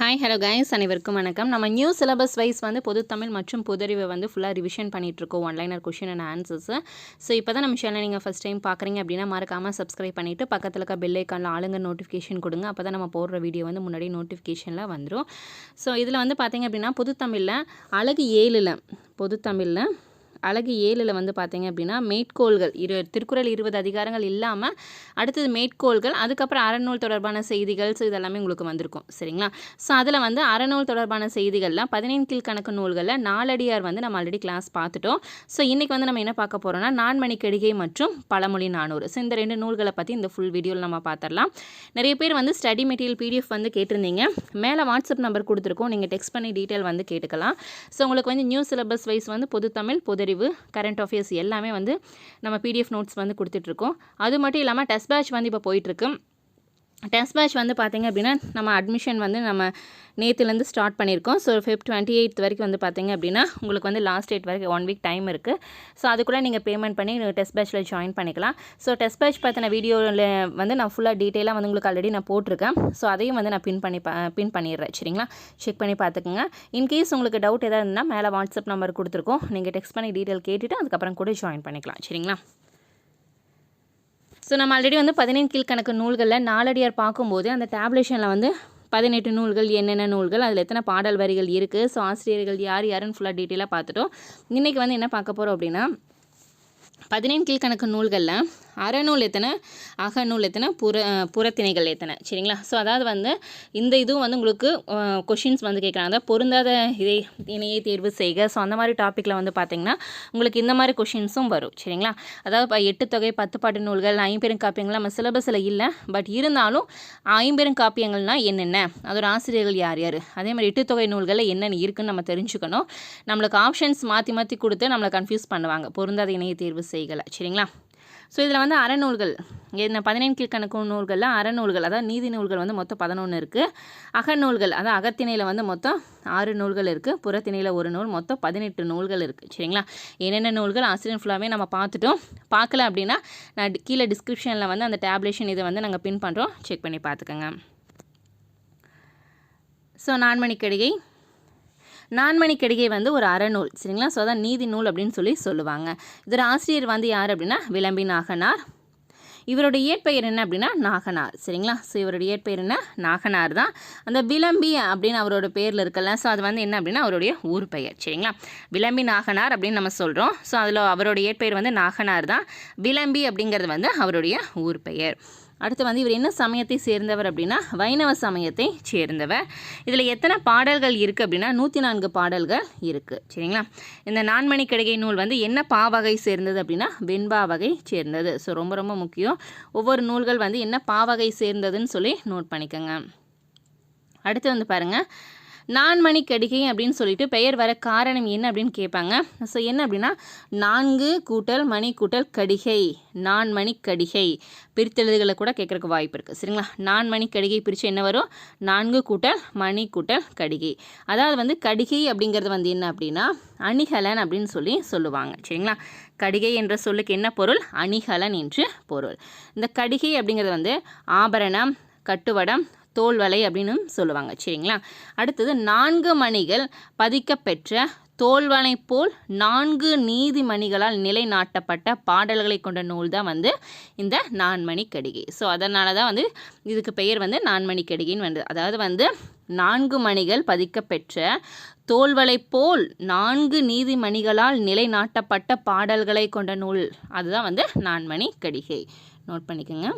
Hi hello guys அனைவருக்கும் வணக்கம். நம்ம நியூ சிலபஸ் வைஸ் வந்து பொது தமிழ் மற்றும் பொதறிவை வந்து ஃபுல்லாக ரிவிஷன் பண்ணிகிட்ருக்கோம் one liner question and answers so இப்போ தான் நம்ம சேனல் நீங்கள் ஃபஸ்ட் டைம் பார்க்குறீங்க அப்படின்னா மறக்காமல் சப்ஸ்கிரைப் பண்ணிவிட்டு பக்கத்தில் இருக்க பெல் ஐக்கானில் ஆளுங்க நோட்டிஃபிகேஷன் கொடுங்க. அப்போ தான் நம்ம போடுற வீடியோ வந்து முன்னாடி நோட்டிஃபிகேஷனில் வந்துடும் ஸோ இதில் வந்து பார்த்தீங்க அப்படின்னா பொது தமிழில் அழகு ஏழில் பொது தமிழில் அழகு ஏழில் வந்து பார்த்தீங்க அப்படின்னா மேற்கோள்கள் இரு திருக்குறள் இருபது அதிகாரங்கள் இல்லாமல் அடுத்தது மேற்கோள்கள் அதுக்கப்புறம் அறநூல் தொடர்பான செய்திகள் ஸோ இதெல்லாமே உங்களுக்கு வந்திருக்கும். சரிங்களா? ஸோ அதில் வந்து அறநூல் தொடர்பான செய்திகள்லாம் பதினேழு கீழ்கணக்கு நூல்களில் நாலடியார் வந்து நம்ம ஆல்ரெடி கிளாஸ் பார்த்துட்டோம் ஸோ இன்றைக்கி வந்து நம்ம என்ன பார்க்க போகிறோம்னா நான்மணி கடிகை மற்றும் பழமொழி நானூறு. ஸோ இந்த ரெண்டு நூல்களை பற்றி இந்த ஃபுல் வீடியோவில் நம்ம பார்த்துடலாம் நிறைய பேர் வந்து ஸ்டடி மெட்டீரியல் பிடிஎஃப் வந்து கேட்டிருந்தீங்க. மேலே வாட்ஸ்அப் நம்பர் கொடுத்துருக்கோம். நீங்கள் டெக்ஸ்ட் பண்ணி டீட்டெயில் வந்து கேட்டுக்கலாம். ஸோ உங்களுக்கு வந்து நியூ சிலபஸ் வைஸ் வந்து பொது தமிழ் பொதறிவு கரண்ட் அஃபேர்ஸ் எல்லாமே வந்து நம்ம பிடிஎஃப் நோட்ஸ் வந்து கொடுத்துட்ருக்கோம் அது மட்டும் இல்லாமல் டெஸ்ட் பேட்ச் வந்து இப்போ போயிட்டுருக்கு டென்ஸ் பேட்ச் வந்து பார்த்திங்க அப்படின்னா நம்ம அட்மிஷன் வந்து நம்ம நேற்றுலேருந்து ஸ்டார்ட் பண்ணியிருக்கோம். ஸோ ஃபிஃப்த் டுவெண்ட்டி எயித் வரைக்கும் வந்து பார்த்திங்க அப்படின்னா உங்களுக்கு வந்து லாஸ்ட் டேட் வரைக்கும் ஒன் வீக் டைம் இருக்குது ஸோ அதுக்குள்ளே நீங்கள் பேமெண்ட் பண்ணி டெஸ்ட் பேட்ச்சில் ஜாயின் பண்ணிக்கலாம். ஸோ டெஸ்ட் பேட்ச் பற்றின வீடியோவில் வந்து நான் ஃபுல்லாக டீட்டெயிலாக வந்து உங்களுக்கு ஆல்ரெடி நான் போட்டிருக்கேன். ஸோ அதையும் வந்து நான் பின் பண்ணி பின் பண்ணிடுறேன். சரிங்களா? செக் பண்ணி பார்த்துக்குங்க. இன்கேஸ் உங்களுக்கு டவுட் எதாவது இருந்தால் மேலே வாட்ஸ்அப் நம்பர் கொடுத்துருக்கோம். நீங்கள் டெக்ஸ்ட் பண்ணி டீட்டெயில் கேட்டுவிட்டு அதுக்கப்புறம் கூட ஜாயின் பண்ணிக்கலாம். சரிங்களா? ஸோ நம்ம ஆல்ரெடி வந்து பதினேழு கீழ்கணக்கு நூல்களில் நாலடியார் பார்க்கும்போது அந்த டேப்லேஷனில் வந்து பதினெட்டு நூல்கள் என்னென்ன நூல்கள் அதில் எத்தனை பாடல் வரிகள் இருக்குது ஸோ ஆசிரியர்கள் யார் யாருன்னு ஃபுல்லாக டீட்டெயிலாக பார்த்துட்டோம். இன்றைக்கி வந்து என்ன பார்க்க போகிறோம் அப்படின்னா பதினேழு கீழ்கணக்கு நூல்களில் அறநூல் எத்தனை? அகநூல் எத்தனை? புற புறத்திணைகள் எத்தனை? சரிங்களா? ஸோ அதாவது வந்து இந்த இதுவும் வந்து உங்களுக்கு கொஷின்ஸ் வந்து கேட்குறாங்க அதாவது பொருந்தாத இதை இணையை தேர்வு செய்க. ஸோ அந்த மாதிரி டாப்பிக்கில் வந்து பார்த்திங்கன்னா உங்களுக்கு இந்த மாதிரி கொஷின்ஸும் வரும். சரிங்களா? அதாவது இப்போ எட்டு தொகை பத்து பாட்டு நூல்கள் ஐம்பெரும் காப்பியங்கள் நம்ம சிலபஸில் இல்லை. பட் இருந்தாலும் ஐம்பெரும் காப்பியங்கள்னால் என்னென்ன? அதோட ஆசிரியர்கள் யார் யார்? அதே மாதிரி எட்டு தொகை நூல்களில் என்னென்ன இருக்குன்னு நம்ம தெரிஞ்சுக்கணும். நம்மளுக்கு ஆப்ஷன்ஸ் மாற்றி மாற்றி கொடுத்து நம்மளை கன்ஃபியூஸ் பண்ணுவாங்க. பொருந்தாத இணையை தேர்வு செய்கலை. சரிங்களா? ஸோ இதில் வந்து அறநூல்கள் என்ன பதினேழு கீழ்கணக்கு நூல்களில் அறநூல்கள் அதாவது நீதி நூல்கள் வந்து மொத்தம் பதினொன்று இருக்குது அகநூல்கள் அதாவது அகத்திணையில் வந்து மொத்தம் ஆறு நூல்கள் இருக்குது புறத்திணையில் ஒரு நூல் மொத்தம் பதினெட்டு நூல்கள் இருக்குது சரிங்களா? என்னென்ன நூல்கள்? ஆசிரியர் ஃபுல்லாகவே நம்ம பார்த்துட்டோம். பார்க்கல அப்படின்னா நான் கீழே டிஸ்கிரிப்ஷனில் வந்து அந்த டேப்லேஷன் இதை வந்து நாங்கள் பின் பண்ணுறோம் செக் பண்ணி பார்த்துக்கோங்க. ஸோ நான்மணிக்கடிகை. நான்மணிக்கடிகை வந்து ஒரு அறநூல் சரிங்களா? ஸோ அதான் நீதி நூல் அப்படின்னு சொல்லி சொல்லுவாங்க. இதோட ஆசிரியர் வந்து யார் அப்படின்னா? விளம்பி நாகனார். இவருடைய இயற்பெயர் என்ன அப்படின்னா? நாகனார் சரிங்களா? ஸோ இவருடைய இயற்பெயர் என்ன? நாகனார் தான். அந்த விளம்பி அப்படின்னு அவரோட பேரில் இருக்கல ஸோ அது வந்து என்ன அப்படின்னா? அவருடைய ஊர் பெயர் சரிங்களா? விளம்பி நாகனார் அப்படின்னு நம்ம சொல்கிறோம் ஸோ அதில் அவருடைய இயற்பெயர் வந்து நாகனார் தான். விளம்பி அப்படிங்கிறது வந்து அவருடைய ஊர் பெயர். அடுத்து வந்து இவர் என்ன சமயத்தை சேர்ந்தவர் அப்படின்னா வைணவ சமயத்தை சேர்ந்தவர். இதில் எத்தனை பாடல்கள் இருக்குது அப்படின்னா நூற்றி நான்கு பாடல்கள் இருக்குது சரிங்களா? இந்த நான்மணி கடிகை நூல் வந்து என்ன பாவகை சேர்ந்தது அப்படின்னா வெண்பா வகை சேர்ந்தது. ஸோ ரொம்ப ரொம்ப முக்கியம். ஒவ்வொரு நூல்கள் வந்து என்ன பாவகை சேர்ந்ததுன்னு சொல்லி நோட் பண்ணிக்கோங்க. அடுத்து வந்து பாருங்கள் நான்மணி கடிகை அப்படின்னு சொல்லிட்டு பெயர் வர காரணம் என்ன அப்படின்னு கேட்பாங்க. ஸோ என்ன அப்படின்னா நான்கு கூட்டல் மணி கூட்டல் கடிகை. நான்மணி கடிகை. பிரித்தெழுதுகளை கூட கேட்குறக்கு வாய்ப்பு இருக்குது சரிங்களா? நான்மணி கடிகை பிரித்து என்ன வரும்? நான்கு கூட்டல் மணி கூட்டல் கடிகை. அதாவது வந்து கடிகை அப்படிங்கிறது வந்து என்ன அப்படின்னா அணிகலன் அப்படின்னு சொல்லி சொல்லுவாங்க. சரிங்களா? கடிகை என்ற சொல்லுக்கு என்ன பொருள்? அணிகலன் என்று பொருள். இந்த கடிகை அப்படிங்கிறது வந்து ஆபரணம் கட்டுவடம் தோல் வலை அப்படின்னு சொல்லுவாங்க சரிங்களா? அடுத்தது நான்கு மணிகள் பதிக்கப்பெற்ற தோல்வனை போல் நான்கு நீதிமணிகளால் நிலைநாட்டப்பட்ட பாடல்களை கொண்ட நூல் தான் வந்து இந்த நான்மணி கடிகை. ஸோ அதனால தான் வந்து இதுக்கு பெயர் வந்து நான்மணி கடிகைன்னு வந்து அதாவது வந்து நான்கு மணிகள் பதிக்கப்பெற்ற தோல்வலை போல் நான்கு நீதிமணிகளால் நிலைநாட்டப்பட்ட பாடல்களை கொண்ட நூல். அதுதான் வந்து நான்மணி கடிகை. நோட் பண்ணிக்கோங்க.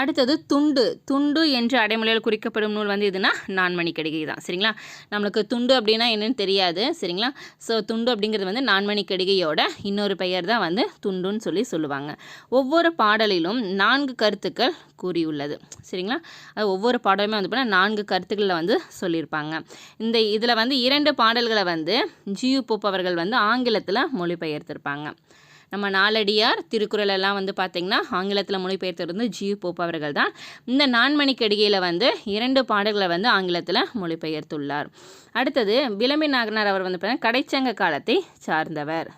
அடுத்தது துண்டு. துண்டு என்ற அடைமொழியால் குறிக்கப்படும் நூல் வந்து இதுனா நான்மணி கடிகை தான். சரிங்களா? நம்மளுக்கு துண்டு அப்படின்னா என்னன்னு தெரியாது. சரிங்களா? ஸோ துண்டு அப்படிங்கிறது வந்து நான்மணி கடிகையோட இன்னொரு பெயர் தான் வந்து துண்டுன்னு சொல்லி சொல்லுவாங்க. ஒவ்வொரு பாடலிலும் நான்கு கருத்துக்கள் கூறியுள்ளது. சரிங்களா? அது ஒவ்வொரு பாடலுமே வந்து பார்த்தீங்கன்னா நான்கு கருத்துக்களில் வந்து சொல்லியிருப்பாங்க. இந்த இதில் வந்து இரண்டு பாடல்களை வந்து ஜியு போப் அவர்கள் வந்து ஆங்கிலத்தில் மொழிபெயர்த்திருப்பாங்க. நம்ம நாலடியார் திருக்குறள் எல்லாம் வந்து பார்த்திங்கன்னா ஆங்கிலத்தில் மொழிபெயர்த்தது வந்து ஜியு போப் அவர்கள் தான் இந்த நான்மணிக்கடிகையில் வந்து இரண்டு பாடல்களை வந்து ஆங்கிலத்தில் மொழிபெயர்த்துள்ளார். அடுத்தது விளம்பி நாகனார் அவர் வந்து பார்த்தீங்கன்னா கடைச்சங்க காலத்தை சார்ந்தவர்.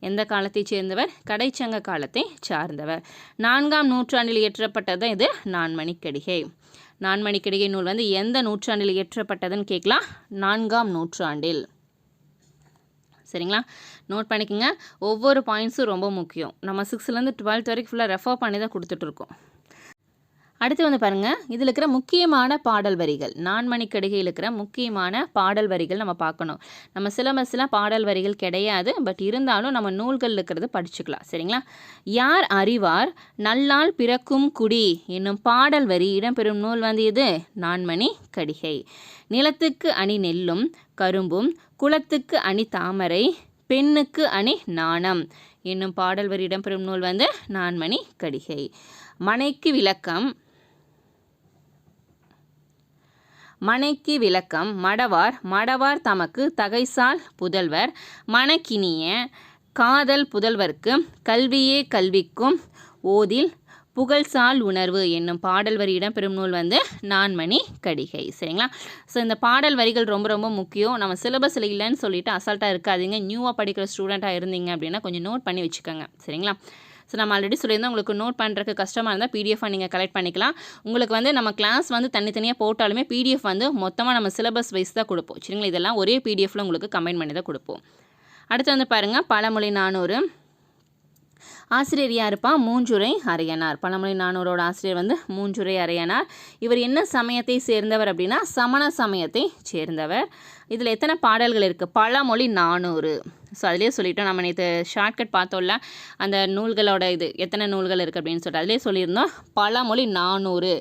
எந்த காலத்தை சேர்ந்தவர்? கடைச்சங்க காலத்தை சார்ந்தவர். நான்காம் நூற்றாண்டில் இயற்றப்பட்டது இது நான்மணிக்கடிகை. நான்மணிக்கடிகை நூல் வந்து எந்த நூற்றாண்டில் இயற்றப்பட்டதுன்னு கேட்கலாம். நான்காம் நூற்றாண்டில். சரிங்களா? நோட் பண்ணிக்கோங்க. ஒவ்வொரு பாயிண்ட்ஸும் ரொம்ப முக்கியம். நம்ம சிக்ஸ்த்லேருந்து டுவெல்த் வரைக்கும் ஃபுல்லாக ரெஃபர் பண்ணி தான் கொடுத்துட்ருக்கோம் அடுத்து வந்து பாருங்கள் இதில் இருக்கிற முக்கியமான பாடல் வரிகள். நான்மணிக்கடிகையில் இருக்கிற முக்கியமான பாடல் வரிகள் நம்ம பார்க்கணும். நம்ம சிலபஸில் பாடல் வரிகள் கிடையாது. பட் இருந்தாலும் நம்ம நூல்கள் இருக்கிறது படிச்சுக்கலாம். சரிங்களா? யார் அறிவார்? நல்லால் பிறக்கும் குடி என்னும் பாடல் வரி இடம்பெறும் நூல் வந்து இது நான்மணி கடிகை. நிலத்துக்கு அணி நெல்லும் கரும்பும் குளத்துக்கு அணி தாமரை பெண்ணுக்கு அணி நாணம் என்னும் பாடல் வரி இடம்பெறும் நூல் வந்து நான்மணி கடிகை. மனைக்கு விளக்கம் மனைக்கு விளக்கம் மடவார் மடவார் தமக்கு தகைசால் புதல்வர். மணக்கினிய காதல் புதல்வர்க்கு கல்வியே கல்விக்கும் ஓதில் புகழ்சால் உணர்வு என்னும் பாடல் வரி இடம்பெறும் நூல் வந்து நான்மணி கடிகை. சரிங்களா? ஸோ இந்த பாடல் வரிகள் ரொம்ப ரொம்ப முக்கியம். நம்ம சிலபஸில் இல்லைன்னு சொல்லிட்டு அசால்ட்டாக இருக்காதீங்க. நியூவாக படிக்கிற ஸ்டூடெண்ட்டாக இருந்தீங்க அப்படின்னா கொஞ்சம் நோட் பண்ணி வச்சுக்கோங்க. சரிங்களா? ஸோ நம்ம ஆல்ரெடி சொல்லியிருந்தோம் உங்களுக்கு நோட் பண்ணுறதுக்கு கஷ்டமாக இருந்தால் பிடிஎஃபாக நீங்கள் கலெக்ட் பண்ணிக்கலாம். உங்களுக்கு வந்து நம்ம கிளாஸ் வந்து தனித்தனியாக போட்டாலுமே பிடிஎஃப் வந்து மொத்தமாக நம்ம சிலபஸ் வைஸ் தான் கொடுப்போம். சரிங்களா? இதெல்லாம் ஒரே பிடிஎஃப்ல உங்களுக்கு கம்பைன் பண்ணி தான் கொடுப்போம். அடுத்து வந்து பாருங்கள் பழமொழி நானூறு. ஆசிரியர் யார் இருப்பான் மூஞ்சுரை அரையனார். பழமொழி நானூரோட ஆசிரியர் வந்து மூஞ்சுரை அரையனார். இவர் என்ன சமயத்தை சேர்ந்தவர் அப்படின்னா சமண சமயத்தை சேர்ந்தவர். இதில் எத்தனை பாடல்கள் இருக்குது பழமொழி நானூறு. ஸோ அதிலே சொல்லிட்டோம். நம்ம நேற்று ஷார்ட்கட் பார்த்தோம்ல அந்த நூல்களோட இது எத்தனை நூல்கள் இருக்குது அப்படின்னு சொல்லிட்டு அதிலே சொல்லியிருந்தோம். பழமொழி நானூறு.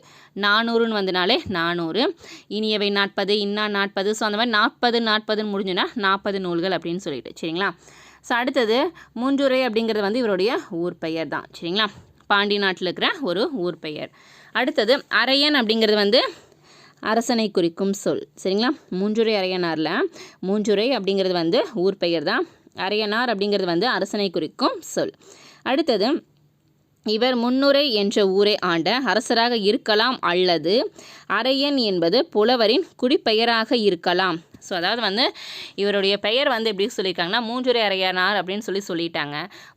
நானூறுன்னு வந்தனாலே நானூறு. இனியவை நாற்பது இன்னா நாற்பது. ஸோ அந்த மாதிரி நாற்பது நாற்பதுன்னு முடிஞ்சுன்னா நாற்பது நூல்கள் அப்படின்னு சொல்லிட்டு. சரிங்களா? ஸோ அடுத்தது மூன்றுரை அப்படிங்கிறது வந்து இவருடைய ஊர் பெயர் தான். சரிங்களா? பாண்டி நாட்டில் இருக்கிற ஒரு ஊர் பெயர். அடுத்தது அரையன் அப்படிங்கிறது வந்து அரசனை குறிக்கும் சொல். சரிங்களா? மூன்றுரை அரையனாரில் மூன்றுரை அப்படிங்கிறது வந்து ஊர் பெயர் தான். அரையனார் அப்படிங்கிறது வந்து அரசனை குறிக்கும் சொல். அடுத்தது இவர் முன்னுரை என்ற ஊரை ஆண்ட அரசராக இருக்கலாம் அல்லது அரையன் என்பது புலவரின் குடிப்பெயராக இருக்கலாம். ஸோ அதாவது வந்து இவருடைய பெயர் வந்து எப்படி சொல்லியிருக்காங்கன்னா மூஞ்சுரை அரையனார் அப்படின்னு சொல்லி சொல்லிட்டாங்க.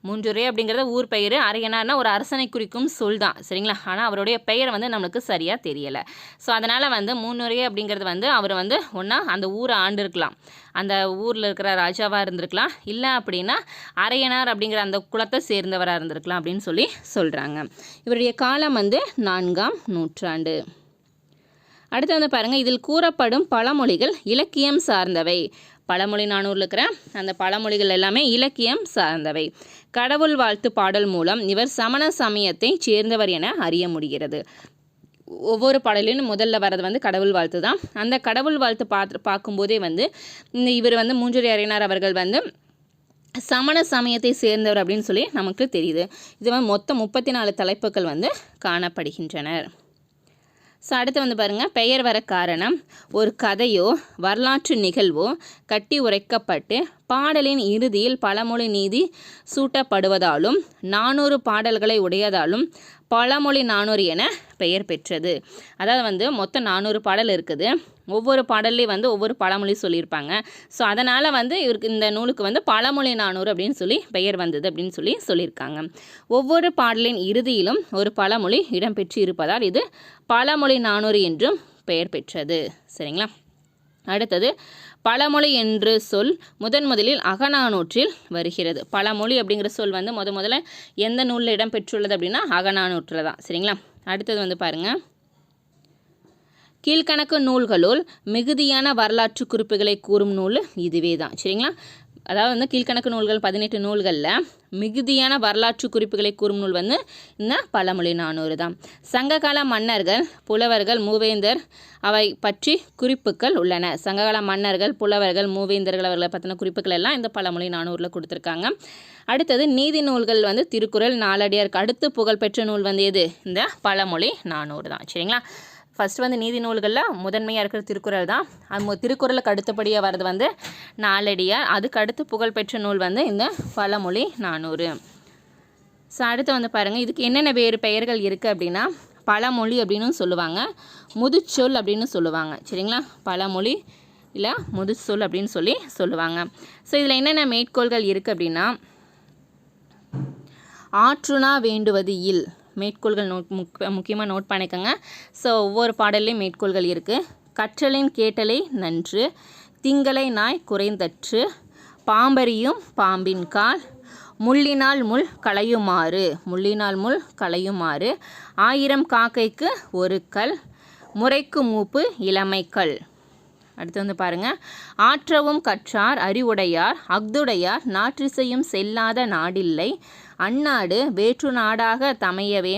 மூஞ்சுரை அப்படிங்கிறது ஊர் பெயர் அரையனார்னா ஒரு அரசனை குறிக்கும் சொல் தான் சரிங்களா? ஆனால் அவருடைய பெயர் வந்து நம்மளுக்கு சரியாக தெரியலை. ஸோ அதனால் வந்து மூன்றுரை அப்படிங்கிறது வந்து அவர் வந்து ஒன்றா அந்த ஊரை ஆண்டு இருக்கலாம் அந்த ஊரில் இருக்கிற ராஜாவாக இருந்திருக்கலாம். இல்லை அப்படின்னா அரையனார் அப்படிங்கிற அந்த குலத்தை சேர்ந்தவராக இருந்திருக்கலாம் அப்படின்னு சொல்லி சொல்கிறாங்க இவருடைய காலம் வந்து நான்காம் நூற்றாண்டு. அடுத்து வந்து பாருங்கள் இதில் கூறப்படும் பழமொழிகள் இலக்கியம் சார்ந்தவை. பழமொழி நானூரில் இருக்கிற அந்த பழமொழிகள் எல்லாமே இலக்கியம் சார்ந்தவை. கடவுள் வாழ்த்து பாடல் மூலம் இவர் சமண சமயத்தை சேர்ந்தவர் என அறிய முடிகிறது. ஒவ்வொரு பாடலிலும் முதல்ல வர்றது வந்து கடவுள் வாழ்த்து தான். அந்த கடவுள் வாழ்த்து பார்த்து பார்க்கும்போதே வந்து இந்த இவர் வந்து மூஞ்சுரி அறையினார் அவர்கள் வந்து சமண சமயத்தை சேர்ந்தவர் அப்படின்னு சொல்லி நமக்கு தெரியுது. இது வந்து மொத்தம் முப்பத்தி நாலு தலைப்புகள் வந்து காணப்படுகின்றனர். ஸோ அடுத்து வந்து பாருங்கள் பெயர் வர காரணம் ஒரு கதையோ வரலாற்று நிகழ்வோ கட்டி உரைக்கப்பட்டு பாடலின் இறுதியில் பழமொழி நீதி சூட்டப்படுவதாலும் நானூறு பாடல்களை உடையதாலும் பழமொழி நானூறு என பெயர் பெற்றது. அதாவது வந்து மொத்தம் நானூறு பாடல் இருக்குது. ஒவ்வொரு பாடல்லையும் வந்து ஒவ்வொரு பழமொழி சொல்லியிருப்பாங்க. ஸோ அதனால் வந்து இவருக்கு இந்த நூலுக்கு வந்து பழமொழி நானூறு அப்படின்னு சொல்லி பெயர் வந்தது அப்படின்னு சொல்லி சொல்லியிருக்காங்க. ஒவ்வொரு பாடலின் இறுதியிலும் ஒரு பழமொழி இடம்பெற்று இருப்பதால் இது பழமொழி நானூறு என்றும் பெயர் பெற்றது. சரிங்களா? அடுத்தது பழமொழி என்று சொல் முதன் முதலில் அகநானூற்றில் வருகிறது. பழமொழி அப்படிங்கிற சொல் வந்து முத முதல்ல எந்த நூலில் இடம்பெற்றுள்ளது அப்படின்னா அகநானூற்றில் தான். சரிங்களா? அடுத்தது வந்து பாருங்கள் கீழ்கணக்கு நூல்களுள் மிகுதியான வரலாற்று குறிப்புகளை கூறும் நூல் இதுவே தான். சரிங்களா? அதாவது வந்து கீழ்கணக்கு நூல்கள் பதினெட்டு நூல்களில் மிகுதியான வரலாற்று குறிப்புகளை கூறும் நூல் வந்து இந்த பழமொழி நானூறு தான். சங்ககால மன்னர்கள் புலவர்கள் மூவேந்தர் அவை பற்றி குறிப்புகள் உள்ளன. சங்ககால மன்னர்கள் புலவர்கள் மூவேந்தர்கள் அவர்களை பற்றின குறிப்புகள் எல்லாம் இந்த பழமொழி நானூரில் கொடுத்துருக்காங்க. அடுத்தது நீதி நூல்கள் வந்து திருக்குறள் நாலடியாருக்கு அடுத்து புகழ்பெற்ற நூல் வந்து எது? இந்த பழமொழி நானூறு தான். சரிங்களா? ஃபஸ்ட் வந்து நீதி நூல்களில் முதன்மையாக இருக்கிற திருக்குறள் தான். அது திருக்குறளுக்கு அடுத்தபடியாக வர்றது வந்து நாலடியார். அதுக்கு அடுத்து புகழ்பெற்ற நூல் வந்து இந்த பழமொழி நானூறு. ஸோ அடுத்து வந்து பாருங்கள் இதுக்கு என்னென்ன வேறு பெயர்கள் இருக்குது அப்படின்னா பழமொழி அப்படின்னு சொல்லுவாங்க முதுச்சொல் அப்படின்னு சொல்லுவாங்க. சரிங்களா? பழமொழி இல்லை முதுச்சொல் அப்படின்னு சொல்லி சொல்லுவாங்க. ஸோ இதில் என்னென்ன மேற்கோள்கள் இருக்குது அப்படின்னா ஆற்றுணா வேண்டுவது இல். மேற்கோள்கள் நோட் முக் முக்கியமாக நோட் பண்ணிக்கோங்க. ஸோ ஒவ்வொரு பாடல்லையும் மேற்கோள்கள் இருக்குது கற்றலின் கேட்டலை நன்று திங்களை நாய் குறைந்தற்று பாம்பரியும் பாம்பின் கால் முள்ளினால் முள் களையுமாறு முள்ளினால் முள் களையுமாறு ஆயிரம் காக்கைக்கு ஒரு கல் முறைக்கு மூப்பு இளமைக்கல் அடுத்து வந்து பாருங்க. ஆற்றவும் கற்றார் அறிவுடையார் அஃதுடையார் நாற்றிசையும் செல்லாத நாடில்லை அந்நாடு வேற்று நாடாக தமையவே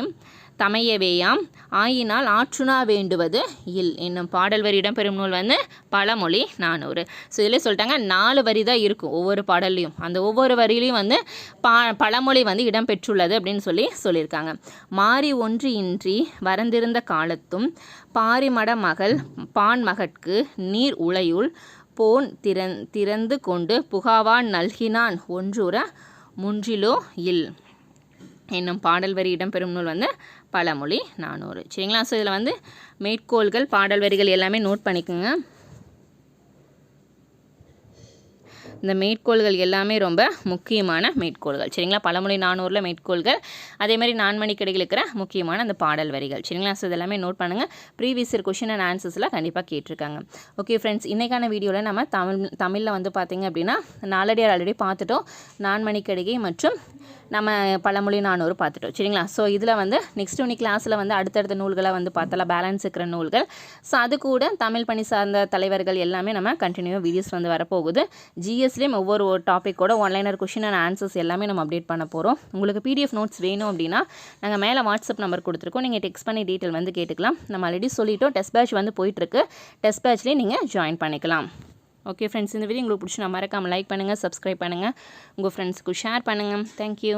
தமையவேயாம். ஆயினால் ஆற்றுனா வேண்டுவது இல். என்னும் பாடல் வரி இடம்பெறும் நூல் வந்து பழமொழி நானூறு. ஸோ இதில் சொல்லிட்டாங்க நாலு வரி தான் இருக்கும் ஒவ்வொரு பாடல்லையும். அந்த ஒவ்வொரு வரியிலையும் வந்து பா பழமொழி வந்து இடம்பெற்றுள்ளது அப்படின்னு சொல்லி சொல்லியிருக்காங்க. மாறி ஒன்று இன்றி வரந்திருந்த காலத்தும் பாரிமட மகள் பான் மகட்கு நீர் உளையுள் போன் திறன் திறந்து கொண்டு புகாவான் நல்கினான் ஒன்றுற முன்றிலோ இல். என்னும் பாடல் வரி இடம்பெறும் நூல் வந்து பழமொழி நானூறு. சரிங்களா? ஸோ இதில் வந்து மேற்கோள்கள் பாடல் வரிகள் எல்லாமே நோட் பண்ணிக்கோங்க. இந்த மேற்கோள்கள் எல்லாமே ரொம்ப முக்கியமான மேற்கோள்கள். சரிங்களா? பழமொழி நானூறில் மேற்கோள்கள் அதே மாதிரி நான்மணி கடையில் இருக்கிற முக்கியமான அந்த பாடல் வரிகள். சரிங்களா? ஸோ இதெல்லாமே நோட் பண்ணுங்கள் ப்ரீவியஸ் இயர் கொஷின் அண்ட் ஆன்சர்ஸில் கண்டிப்பாக கேட்டிருக்காங்க. ஓகே ஃப்ரெண்ட்ஸ் இன்றைக்கான வீடியோவில் நம்ம தமிழ் தமிழில் வந்து பார்த்திங்க அப்படின்னா நாலடியார் ஆல்ரெடி பார்த்துட்டோம். நான்மணி கடிகை மற்றும் நம்ம பழமொழி நானூறு பார்த்துட்டோம். சரிங்களா? ஸோ இதில் வந்து நெக்ஸ்ட் உனி கிளாஸில் வந்து அடுத்தடுத்த நூல்களை வந்து பார்த்தலாம் பேலன்ஸ் இருக்கிற நூல்கள். ஸோ அது கூட தமிழ் பணி சார்ந்த தலைவர்கள் எல்லாமே நம்ம கண்டினியூவாக வீடியோஸ் வந்து வரப்போகுது. ஜிஎஸ்லேயும் ஒவ்வொரு டாப்பிக்கோட one liner question and answers எல்லாமே நம்ம அப்டேட் பண்ண போகிறோம் உங்களுக்கு பிடிஎஃப் நோட்ஸ் வேணும் அப்படின்னா நாங்கள் மேலே வாட்ஸ்அப் நம்பர் கொடுத்துருக்கோம். நீங்கள் டெக்ஸ்ட் பண்ணி டீட்டெயில் வந்து கேட்டுக்கலாம். நம்ம ஆல்ரெடி சொல்லிட்டோம். டெஸ்ட் பேட்ச் வந்து போயிட்டுருக்கு டெஸ்ட் பேட்ச்லேயே நீங்கள் ஜாயின் பண்ணிக்கலாம். ஓகே ஃப்ரெண்ட்ஸ் இந்த வீடியோ உங்களுக்கு பிடிச்சி நான் மறக்காமல் லைக் பண்ணுங்கள் சப்ஸ்கிரைப் பண்ணுங்கள் உங்கள் ஃப்ரெண்ட்ஸுக்கு ஷேர் பண்ணுங்கள் தேங்க்யூ